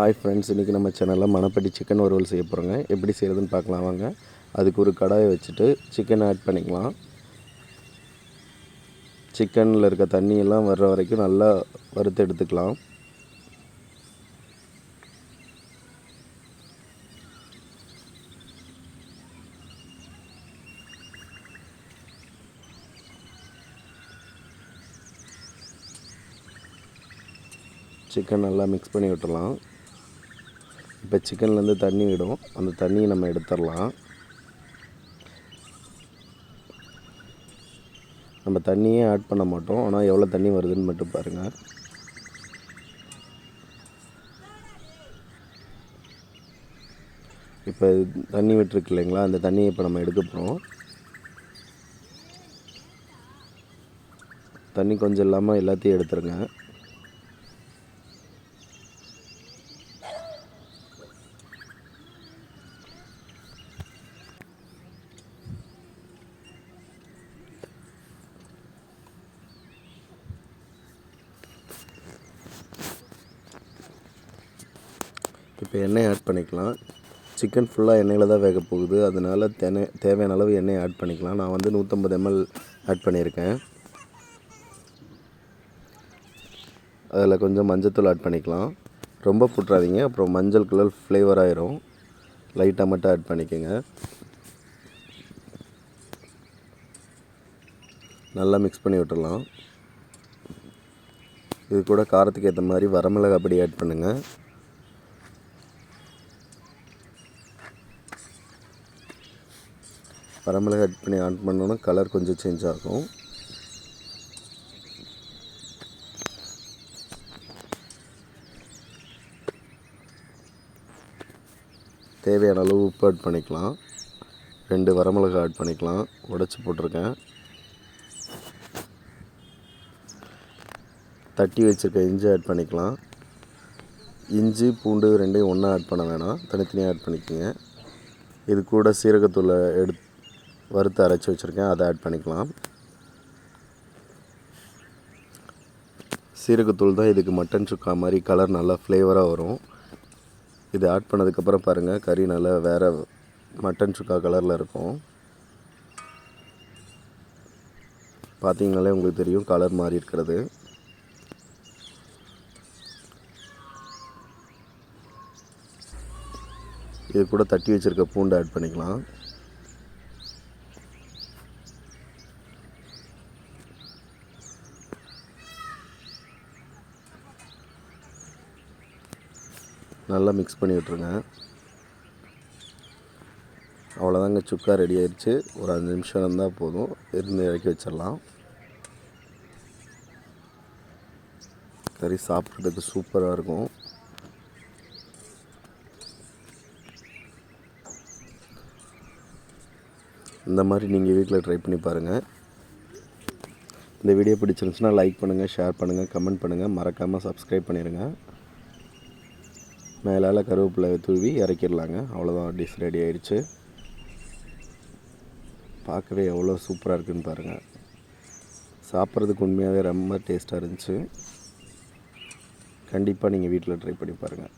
Hi friends இன்றைக்கி நம்ம சேனலில் மணப்பட்டி சிக்கன் வறுவல் செய்ய போகிறோங்க எப்படி செய்கிறதுன்னு பார்க்கலாம் வாங்க. அதுக்கு ஒரு கடாயை வச்சுட்டு சிக்கன் ஆட் பண்ணிக்கலாம். சிக்கனில் இருக்க தண்ணியெல்லாம் வர்ற வரைக்கும் நல்லா வறுத்து எடுத்துக்கலாம். சிக்கன் நல்லா மிக்ஸ் பண்ணி விட்டுடலாம். இப்போ சிக்கன்லேருந்து தண்ணி விடும். அந்த தண்ணியை நம்ம எடுத்துடலாம். நம்ம தண்ணியே ஆட் பண்ண மாட்டோம். ஆனால் எவ்வளோ தண்ணி வருதுன்னு மட்டும் பாருங்கள் இப்போ தண்ணி விட்டுருக்கு இல்லைங்களா? அந்த தண்ணியை இப்போ நம்ம எடுக்க போகிறோம் தண்ணி கொஞ்சம் இல்லாமல் எல்லாத்தையும் எடுத்துருங்க. இப்போ எண்ணெய் ஆட் பண்ணிக்கலாம். சிக்கன் ஃபுல்லாக எண்ணெயில் தான் வேக போகுது. அதனால் தென தேவையான அளவு எண்ணெய் ஆட் பண்ணிக்கலாம். நான் வந்து நூற்றம்பது எம்எல் ஆட் பண்ணியிருக்கேன். அதில் கொஞ்சம் மஞ்சத்தூள் ஆட் பண்ணிக்கலாம். ரொம்ப புட்டுறாதீங்க அப்புறம் மஞ்சள் கலர் ஃப்ளேவர் ஆயிரும். லைட்டாக மட்டும் ஆட் பண்ணிக்கோங்க. நல்லா மிக்ஸ் பண்ணி விட்டுடலாம். இது கூட காரத்துக்கு ஏற்ற மாதிரி வரமிளகா பொடி ஆட் பண்ணுங்கள் வரமிளகா ஆட் பண்ணி ஆட் பண்ணோன்னா கலர் கொஞ்சம் சேஞ்ச் ஆகும். தேவையான அளவு உப்பு ஆட் பண்ணிக்கலாம். ரெண்டு வரமிளகா ஆட் பண்ணிக்கலாம். உடச்சி போட்டிருக்கேன். தட்டி வச்சுருக்க இஞ்சி ஆட் பண்ணிக்கலாம். இஞ்சி பூண்டு ரெண்டையும் ஒன்றா ஆட் பண்ண வேணாம். தனித்தனியாக ஆட் பண்ணிக்கோங்க. இது கூட சீரகத்தூளை எடுத்து வறுத்து அரைச்சி வச்சுருக்கேன். அதை ஆட் பண்ணிக்கலாம். சீரகத்தூள் தான் இதுக்கு மட்டன் சுக்கா மாதிரி கலர் நல்லா ஃப்ளேவராக வரும். இது ஆட் பண்ணதுக்கப்புறம் பாருங்கள் கறி நல்லா வேறு மட்டன் சுக்கா கலரில் இருக்கும். பார்த்தீங்கனாலே உங்களுக்கு தெரியும் கலர் மாறி இருக்கிறது. இது கூட தட்டி வச்சுருக்க பூண்டு ஆட் பண்ணிக்கலாம். நல்லா மிக்ஸ் பண்ணி விட்ருங்க அவ்வளோதாங்க சுக்கா ரெடி ஆயிடுச்சு. ஒரு அஞ்சு நிமிஷம் இருந்தால் போதும். இருந்து இறக்கி வச்சிடலாம். கறி சாப்பிட்றதுக்கு சூப்பராக இருக்கும். இந்த மாதிரி நீங்கள் வீட்டில் ட்ரை பண்ணி பாருங்கள் இந்த வீடியோ பிடிச்சிருந்துச்சுன்னா லைக் பண்ணுங்கள் ஷேர் பண்ணுங்கள் கமெண்ட் பண்ணுங்கள் மறக்காமல் சப்ஸ்கிரைப் பண்ணிடுங்க மேலால் கருவேப்பிலை தூவி இறக்கிடலாங்க. அவ்வளோதான் டிஷ் ரெடி ஆயிடுச்சு. பார்க்கவே எவ்வளோ சூப்பராக இருக்குன்னு பாருங்கள் சாப்பிட்றதுக்கு உண்மையாகவே ரொம்ப டேஸ்ட்டாக இருந்துச்சு. கண்டிப்பாக நீங்கள் வீட்டில் ட்ரை பண்ணி பாருங்கள்